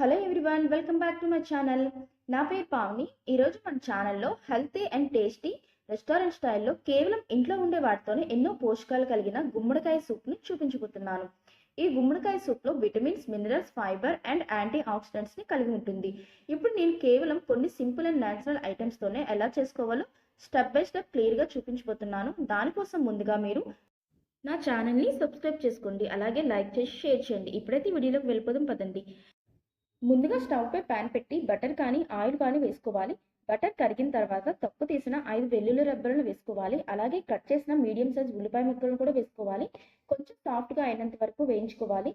Hello everyone welcome back to my channel నా పేరు పావని. ఈరోజు మన ఛానల్లో హెల్తీ అండ్ టేస్టీ రెస్టారెంట్ స్టైల్లో కేవలం ఇంట్లో ఉండే వాటితోనే ఎన్నో పోషకాలు కలిగిన గుమ్మడికాయ సూప్ని చూపించబోతున్నాను. ఈ గుమ్మడికాయ సూప్లో విటమిన్స్ మినరల్స్ ఫైబర్ అండ్ యాంటీ ఆక్సిడెంట్స్ని కలిగి ఉంటుంది. ఇప్పుడు నేను కేవలం కొన్ని సింపుల్ అండ్ న్యాచురల్ ఐటమ్స్తోనే ఎలా చేసుకోవాలో స్టెప్ బై స్టెప్ క్లియర్గా చూపించబోతున్నాను. దానికోసం ముందుగా మీరు నా ఛానల్ని సబ్స్క్రైబ్ చేసుకోండి. అలాగే లైక్ చేసి షేర్ చేయండి. ఇప్పుడైతే వీడియోలోకి వెళ్ళిపోదాం పదండి. ముందుగా స్టవ్పై ప్యాన్ పెట్టి బటర్ కానీ ఆయిల్ కానీ వేసుకోవాలి. బటర్ కరిగిన తర్వాత తప్పు తీసిన ఐదు వెల్లుల్లి రబ్బలను వేసుకోవాలి. అలాగే కట్ చేసిన మీడియం సైజ్ ఉల్లిపాయ ముక్కలను కూడా వేసుకోవాలి. కొంచెం సాఫ్ట్గా అయినంత వరకు వేయించుకోవాలి.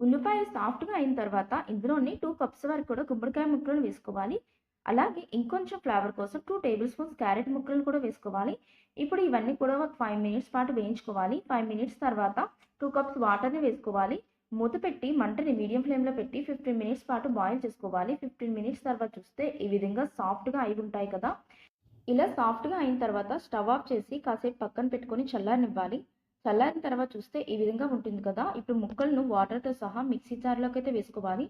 ఉల్లిపాయ సాఫ్ట్గా అయిన తర్వాత ఇందులోని టూ కప్స్ వరకు కూడా గుమ్మడికాయ ముక్కలను వేసుకోవాలి. అలాగే ఇంకొంచెం ఫ్లేవర్ కోసం టూ టేబుల్ స్పూన్స్ క్యారెట్ ముక్కలను కూడా వేసుకోవాలి. ఇప్పుడు ఇవన్నీ కూడా ఒక ఫైవ్ మినిట్స్ పాటు వేయించుకోవాలి. ఫైవ్ మినిట్స్ తర్వాత టూ కప్స్ వాటర్ని వేసుకోవాలి. మూత పెట్టి మంటని మీడియం ఫ్లేమ్లో పెట్టి ఫిఫ్టీన్ మినిట్స్ పాటు బాయిల్ చేసుకోవాలి. ఫిఫ్టీన్ మినిట్స్ తర్వాత చూస్తే ఈ విధంగా సాఫ్ట్గా అయి ఉంటాయి కదా. ఇలా సాఫ్ట్గా అయిన తర్వాత స్టవ్ ఆఫ్ చేసి కాసేపు పక్కన పెట్టుకొని చల్లారనివ్వాలి. చల్లారిన తర్వాత చూస్తే ఈ విధంగా ఉంటుంది కదా. ఇప్పుడు ముక్కలను వాటర్తో సహా మిక్సీ జార్లోకి అయితే వేసుకోవాలి.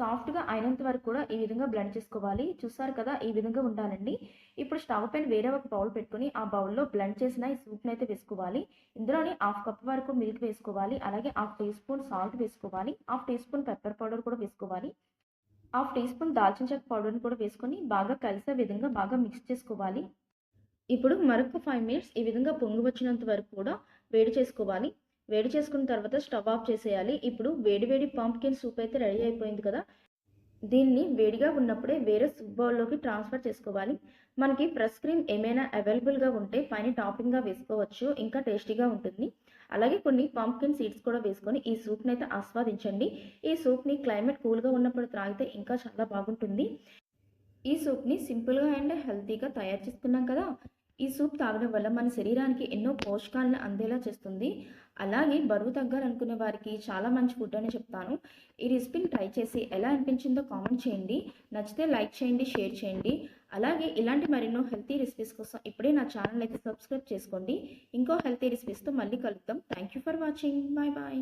సాఫ్ట్గా అయినంత వరకు కూడా ఈ విధంగా బ్లెండ్ చేసుకోవాలి. చూసారు కదా ఈ విధంగా ఉండాలండి. ఇప్పుడు స్టవ్ పైన వేరే ఒక బౌల్ పెట్టుకుని ఆ బౌల్లో బ్లెండ్ చేసిన ఈ సూప్ని అయితే వేసుకోవాలి. ఇందులోని హాఫ్ కప్ వరకు మిల్క్ వేసుకోవాలి. అలాగే హాఫ్ టీ స్పూన్ సాల్ట్ వేసుకోవాలి. Half teaspoon pepper powder కూడా వేసుకోవాలి. హాఫ్ టీ స్పూన్ దాల్చిన చెక్క పౌడర్ని కూడా వేసుకొని బాగా కలిసే విధంగా బాగా మిక్స్ చేసుకోవాలి. ఇప్పుడు మరొక ఫైవ్ మినిట్స్ ఈ విధంగా పొంగి వచ్చినంత వరకు కూడా వేడి చేసుకోవాలి. వేడి చేసుకున్న తర్వాత స్టవ్ ఆఫ్ చేసేయాలి. ఇప్పుడు వేడి వేడి సూప్ అయితే రెడీ అయిపోయింది కదా. దీన్ని వేడిగా ఉన్నప్పుడే వేరే సూప్ బౌల్లోకి ట్రాన్స్ఫర్ చేసుకోవాలి. మనకి ప్రెస్ క్రీమ్ ఏమైనా అవైలబుల్గా ఉంటే పైన టాపింగ్గా వేసుకోవచ్చు. ఇంకా టేస్టీగా ఉంటుంది. అలాగే కొన్ని పంప్కిన్ సీడ్స్ కూడా వేసుకొని ఈ సూప్ని అయితే ఆస్వాదించండి. ఈ సూప్ని క్లైమేట్ కూల్గా ఉన్నప్పుడు త్రాగితే ఇంకా చాలా బాగుంటుంది. ఈ సూప్ని సింపుల్గా అండ్ హెల్తీగా తయారు చేసుకున్నాం కదా. ఈ సూప్ తాగడం వల్ల మన శరీరానికి ఎన్నో పోషకాలను అందేలా చేస్తుంది. అలాగే బరువు తగ్గాలనుకునే వారికి చాలా మంచి ఫుడ్ అని చెప్తాను. ఈ రెసిపీని ట్రై చేసి ఎలా అనిపించిందో కామెంట్ చేయండి. నచ్చితే లైక్ చేయండి షేర్ చేయండి. అలాగే ఇలాంటి మరెన్నో హెల్తీ రెసిపీస్ కోసం ఇప్పుడే నా ఛానల్ అయితే సబ్స్క్రైబ్ చేసుకోండి. ఇంకో హెల్తీ రెసిపీస్తో మళ్ళీ కలుద్దాం. Thank you for watching. Bye bye.